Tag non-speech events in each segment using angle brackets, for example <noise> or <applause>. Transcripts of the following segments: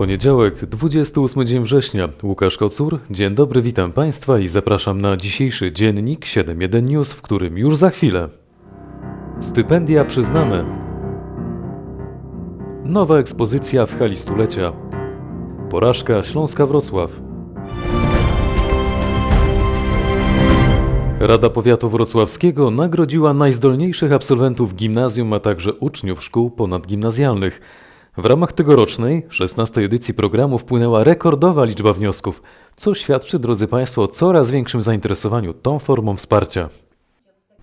Poniedziałek, 28 dzień września. Łukasz Kocur. Dzień dobry, witam Państwa i zapraszam na dzisiejszy dziennik 7.1 News, w którym już za chwilę. Stypendia przyznane. Nowa ekspozycja w hali stulecia. Porażka Śląska Wrocław. Rada Powiatu Wrocławskiego nagrodziła najzdolniejszych absolwentów gimnazjum, a także uczniów szkół ponadgimnazjalnych. W ramach tegorocznej, 16 edycji programu wpłynęła rekordowa liczba wniosków, co świadczy, drodzy Państwo, o coraz większym zainteresowaniu tą formą wsparcia.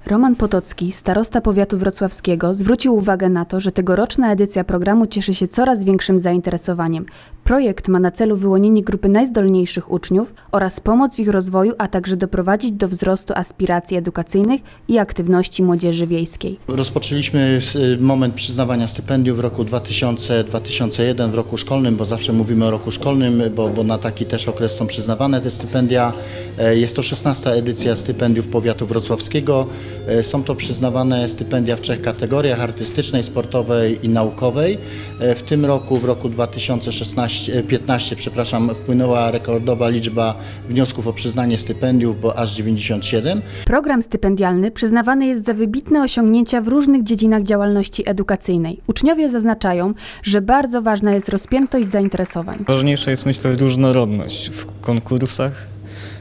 Roman Potocki, starosta powiatu wrocławskiego, zwrócił uwagę na to, że tegoroczna edycja programu cieszy się coraz większym zainteresowaniem. Projekt ma na celu wyłonienie grupy najzdolniejszych uczniów oraz pomoc w ich rozwoju, a także doprowadzić do wzrostu aspiracji edukacyjnych i aktywności młodzieży wiejskiej. Rozpoczęliśmy moment przyznawania stypendiów w roku 2000-2001, w roku szkolnym, bo zawsze mówimy o roku szkolnym, bo, bo na taki też okres są przyznawane te stypendia. E, Jest to 16 edycja stypendiów powiatu wrocławskiego. E, Są to przyznawane stypendia w trzech kategoriach, artystycznej, sportowej i naukowej. E, W tym roku, w roku 2015, przepraszam, wpłynęła rekordowa liczba wniosków o przyznanie stypendiów, bo aż 97. Program stypendialny przyznawany jest za wybitne osiągnięcia w różnych dziedzinach działalności edukacyjnej. Uczniowie zaznaczają, że bardzo ważna jest rozpiętość zainteresowań. Ważniejsza jest myślę różnorodność w konkursach,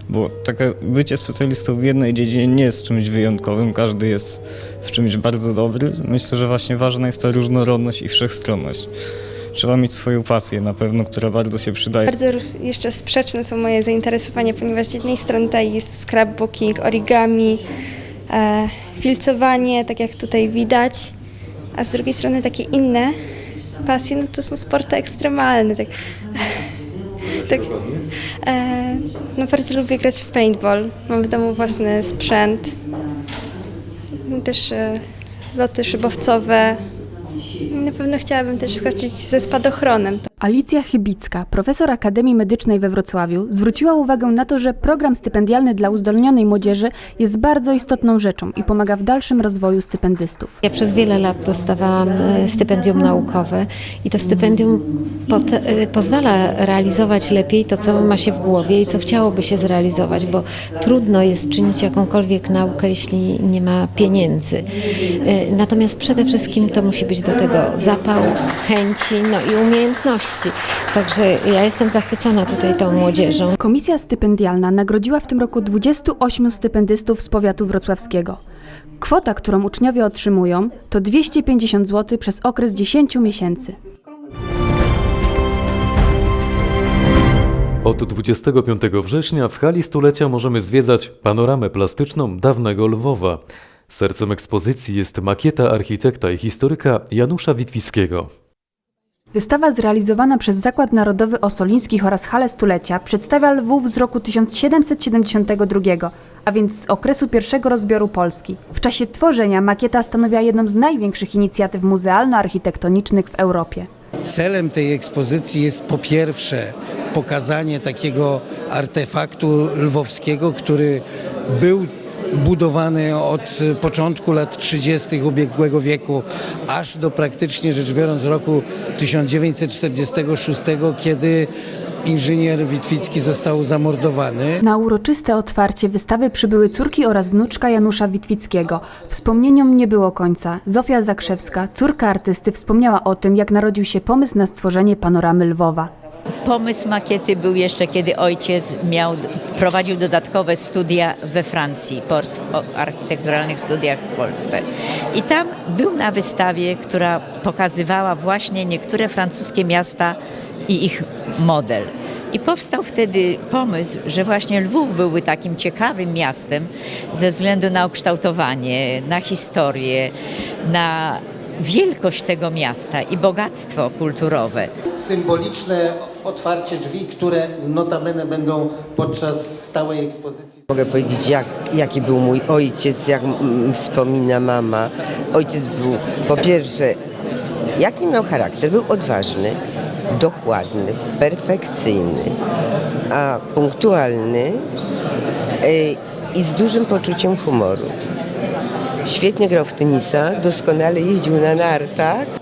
bo takie bycie specjalistą w jednej dziedzinie nie jest czymś wyjątkowym, każdy jest w czymś bardzo dobry. Myślę, że właśnie ważna jest ta różnorodność i wszechstronność. Trzeba mieć swoją pasję na pewno, która bardzo się przydaje. Bardzo jeszcze sprzeczne są moje zainteresowania, ponieważ z jednej strony tutaj jest scrapbooking, origami, e, filcowanie, tak jak tutaj widać, a z drugiej strony takie inne pasje, no to są sporty ekstremalne. Tak, <laughs> tak, e, no bardzo lubię grać w paintball, mam w domu własny sprzęt, też e, loty szybowcowe. Na pewno chciałabym też skoczyć ze spadochronem. Alicja Chybicka, profesor Akademii Medycznej we Wrocławiu, zwróciła uwagę na to, że program stypendialny dla uzdolnionej młodzieży jest bardzo istotną rzeczą i pomaga w dalszym rozwoju stypendystów. Ja przez wiele lat dostawałam e, stypendium naukowe i to stypendium e, pozwala realizować lepiej to, co ma się w głowie i co chciałoby się zrealizować, bo trudno jest czynić jakąkolwiek naukę, jeśli nie ma pieniędzy. E, Natomiast przede wszystkim to musi być do tego zapał, chęci no i umiejętności. Także ja jestem zachwycona tutaj tą młodzieżą. Komisja stypendialna nagrodziła w tym roku 28 stypendystów z powiatu wrocławskiego. Kwota, którą uczniowie otrzymują, to 250 zł przez okres 10 miesięcy. Od 25 września w hali stulecia możemy zwiedzać panoramę plastyczną dawnego Lwowa. Sercem ekspozycji jest makieta architekta i historyka Janusza Witwickiego. Wystawa zrealizowana przez Zakład Narodowy Ossolińskich oraz Halę Stulecia przedstawia Lwów z roku 1772, a więc z okresu pierwszego rozbioru Polski. W czasie tworzenia makieta stanowiła jedną z największych inicjatyw muzealno-architektonicznych w Europie. Celem tej ekspozycji jest po pierwsze pokazanie takiego artefaktu lwowskiego, który był budowany od początku lat 30. ubiegłego wieku aż do praktycznie rzecz biorąc roku 1946, kiedy inżynier Witwicki został zamordowany. Na uroczyste otwarcie wystawy przybyły córki oraz wnuczka Janusza Witwickiego. Wspomnieniom nie było końca. Zofia Zakrzewska, córka artysty, wspomniała o tym, jak narodził się pomysł na stworzenie panoramy Lwowa. Pomysł makiety był jeszcze, kiedy ojciec miał, prowadził dodatkowe studia we Francji, po architekturalnych studiach w Polsce. I tam był na wystawie, która pokazywała właśnie niektóre francuskie miasta i ich model. I powstał wtedy pomysł, że właśnie Lwów byłby takim ciekawym miastem ze względu na ukształtowanie, na historię, na wielkość tego miasta i bogactwo kulturowe. Symboliczne otwarcie drzwi, które notabene będą podczas stałej ekspozycji. Mogę powiedzieć, jak, jaki był mój ojciec, jak wspomina mama. Ojciec był, po pierwsze, jaki miał charakter? Był odważny, dokładny, perfekcyjny, a punktualny y, i z dużym poczuciem humoru. Świetnie grał w tenisa, doskonale jeździł na nartach.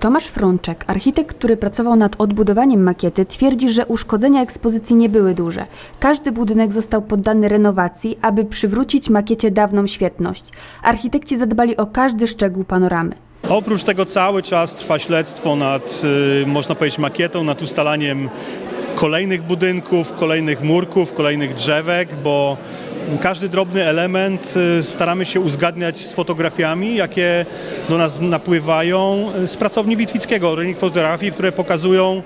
Tomasz Frączek, architekt, który pracował nad odbudowaniem makiety, twierdzi, że uszkodzenia ekspozycji nie były duże. Każdy budynek został poddany renowacji, aby przywrócić makiecie dawną świetność. Architekci zadbali o każdy szczegół panoramy. Oprócz tego cały czas trwa śledztwo nad, y, można powiedzieć, makietą, nad ustalaniem kolejnych budynków, kolejnych murków, kolejnych drzewek, bo każdy drobny element y, staramy się uzgadniać z fotografiami, jakie do nas napływają z pracowni Witwickiego, rynek fotografii, które pokazują,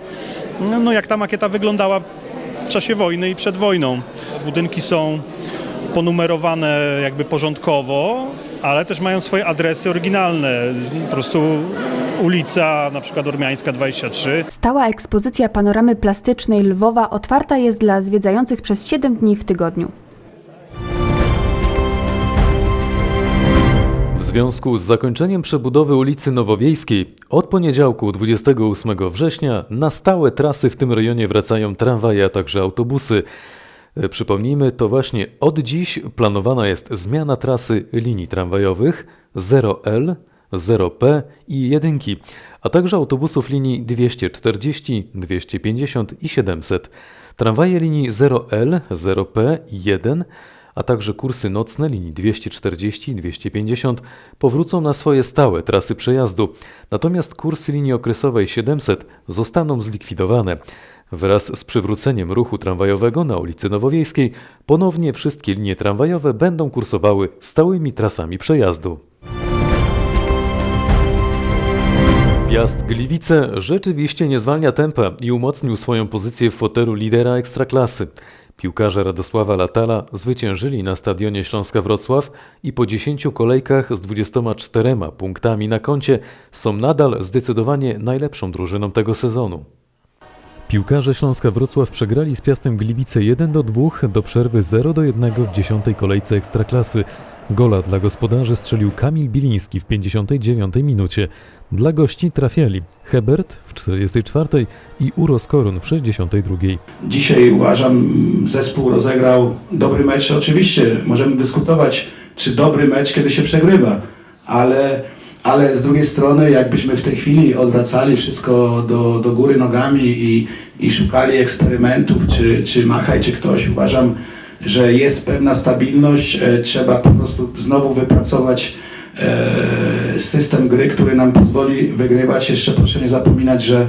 no, no, jak ta makieta wyglądała w czasie wojny i przed wojną. Budynki są ponumerowane jakby porządkowo, ale też mają swoje adresy oryginalne. Po prostu ulica na przykład Ormiańska 23, Stała ekspozycja panoramy plastycznej Lwowa otwarta jest dla zwiedzających przez 7 dni w tygodniu. W związku z zakończeniem przebudowy ulicy Nowowiejskiej od poniedziałku 28 września na stałe trasy w tym rejonie wracają tramwaje, a także autobusy. E, Przypomnijmy, to właśnie od dziś planowana jest zmiana trasy linii tramwajowych 0L, 0P i 1, a także autobusów linii 240, 250 i 700. Tramwaje linii 0L, 0P i 1 a także kursy nocne linii 240 i 250 powrócą na swoje stałe trasy przejazdu, natomiast kursy linii okresowej 700 zostaną zlikwidowane. Wraz z przywróceniem ruchu tramwajowego na ulicy Nowowiejskiej ponownie wszystkie linie tramwajowe będą kursowały stałymi trasami przejazdu. Piast Gliwice rzeczywiście nie zwalnia tempa i umocnił swoją pozycję w fotelu lidera ekstraklasy. Piłkarze Radosława Latala zwyciężyli na stadionie Śląska Wrocław i po 10 kolejkach z 24 punktami na koncie są nadal zdecydowanie najlepszą drużyną tego sezonu. Piłkarze Śląska Wrocław przegrali z Piastem Gliwice 1 do 2 do przerwy 0 do 1 w 10 kolejce Ekstraklasy. Gola dla gospodarzy strzelił Kamil Biliński w 59 minucie. Dla gości trafiali Hebert w 44 i Uros Korun w 62. Dzisiaj uważam, zespół rozegrał dobry mecz. Oczywiście możemy dyskutować, czy dobry mecz, kiedy się przegrywa, ale, ale z drugiej strony, jakbyśmy w tej chwili odwracali wszystko do, do góry nogami i, i szukali eksperymentów, czy, czy Machaj, czy ktoś, uważam, że jest pewna stabilność. E, Trzeba po prostu znowu wypracować e, system gry, który nam pozwoli wygrywać. Jeszcze proszę nie zapominać, że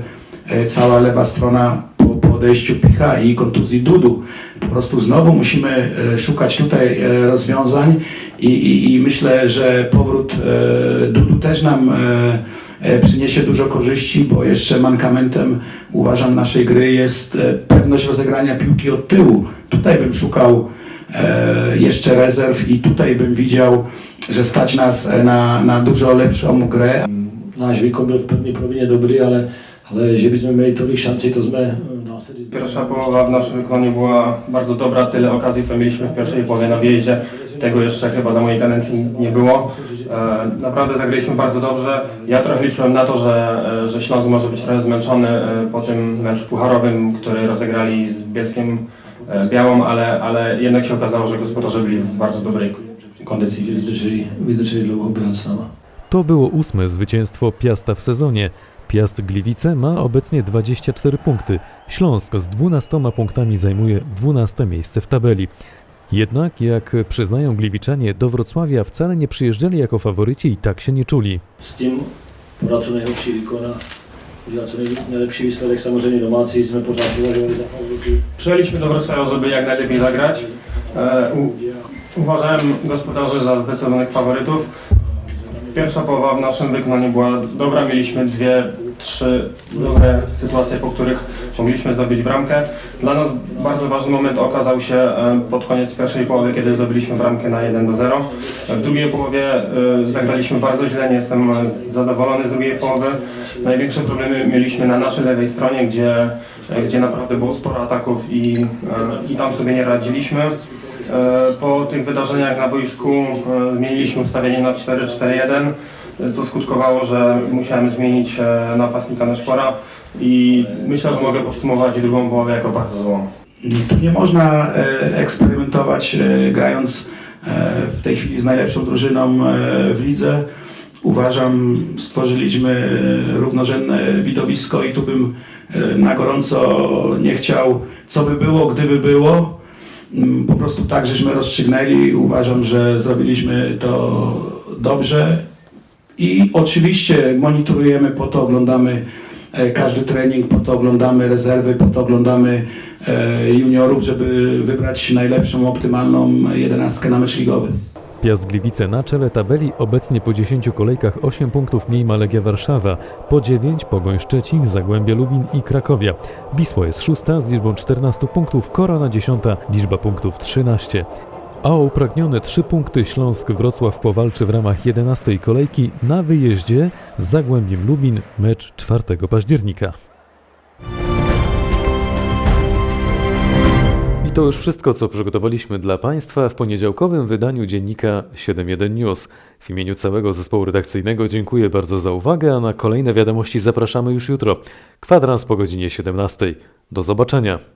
e, cała lewa strona po, odejściu Picha i kontuzji Dudu. Po prostu znowu musimy szukać tutaj rozwiązań i, i, i myślę, że powrót Dudu też nam przyniesie dużo korzyści, bo jeszcze mankamentem uważam naszej gry jest e, pewność rozegrania piłki od tyłu. Tutaj bym szukał e, jeszcze rezerw i tutaj bym widział, że stać nas e, na, na dużo lepszą grę. Náš výkon byl v první polovině dobrý, ale, ale že bychom měli tolik šancí, to jsme říct, Pierwsza połowa w naszym wykonaniu była bardzo dobra, tyle okazji co mieliśmy w pierwszej połowie na wjeździe. Tego jeszcze chyba za mojej kadencji nie było. E, naprawdę zagraliśmy bardzo dobrze. Ja trochę liczyłem na to, że, e, że Śląsk może być trochę zmęczony e, po tym meczu pucharowym, który rozegrali z Bielskiem Białą, ale, ale jednak się okazało, że gospodarze byli w bardzo dobrej kondycji fizycznej. To było ósme zwycięstwo Piasta w sezonie. Piast Gliwice ma obecnie 24 punkty. Śląsk z 12 punktami zajmuje 12 miejsce w tabeli. Jednak, jak przyznają Gliwiczanie, do Wrocławia wcale nie przyjeżdżali jako faworyci i tak się nie czuli. S tím podat co nejlepší výkon a udělat co nej, nejlepší výsledek. Samozřejmě domácí jsme pořád považovali za favority. Przyjęliśmy do Wrocławia, żeby jak najlepiej zagrać. E, u, uważałem gospodarzy za zdecydowanych faworytów. Pierwsza połowa w naszym wykonaniu była dobra. Mieliśmy dwie, trzy dobre sytuacje, po których mogliśmy zdobyć bramkę. Dla nas bardzo ważny moment okazał się e, pod koniec pierwszej połowy, kiedy zdobyliśmy bramkę na 1 do 0. W drugiej połowie e, zagraliśmy bardzo źle, nie jestem e, zadowolony z drugiej połowy. Największe problemy mieliśmy na naszej lewej stronie, gdzie, gdzie naprawdę było sporo ataków i, i tam sobie nie radziliśmy. Po tych wydarzeniach na boisku zmieniliśmy ustawienie na 4-4-1, e, co skutkowało, że musiałem zmienić e, napastnika na szpora i myślę, że mogę podsumować drugą połowę jako bardzo złą. Tu nie można e, eksperymentować e, grając w tej chwili z najlepszą drużyną w lidze. Uważam, stworzyliśmy równorzędne widowisko i tu bym na gorąco nie chciał, co by było, gdyby było. Mm, Po prostu tak, żeśmy rozstrzygnęli. Uważam, że zrobiliśmy to dobrze. I oczywiście monitorujemy, po to oglądamy e, każdy trening, po to oglądamy rezerwy, po to oglądamy e, juniorów, żeby wybrać najlepszą, optymalną jedenastkę na mecz ligowy. Piast Gliwice na czele tabeli, obecnie po 10 kolejkach 8 punktów mniej ma Legia Warszawa, po 9 Pogoń Szczecin, Zagłębie Lubin i Krakowia. Wisła jest szósta z liczbą 14 punktów, Korona 10, liczba punktów 13. A upragnione 3 punkty Śląsk Wrocław powalczy w ramach 11 kolejki na wyjeździe z Zagłębiem Lubin, mecz 4 października. I to już wszystko, co przygotowaliśmy dla Państwa w poniedziałkowym wydaniu dziennika 7.1 News. W imieniu całego zespołu redakcyjnego dziękuję bardzo za uwagę, a na kolejne wiadomości zapraszamy już jutro. Kwadrans po godzinie 17. Do zobaczenia.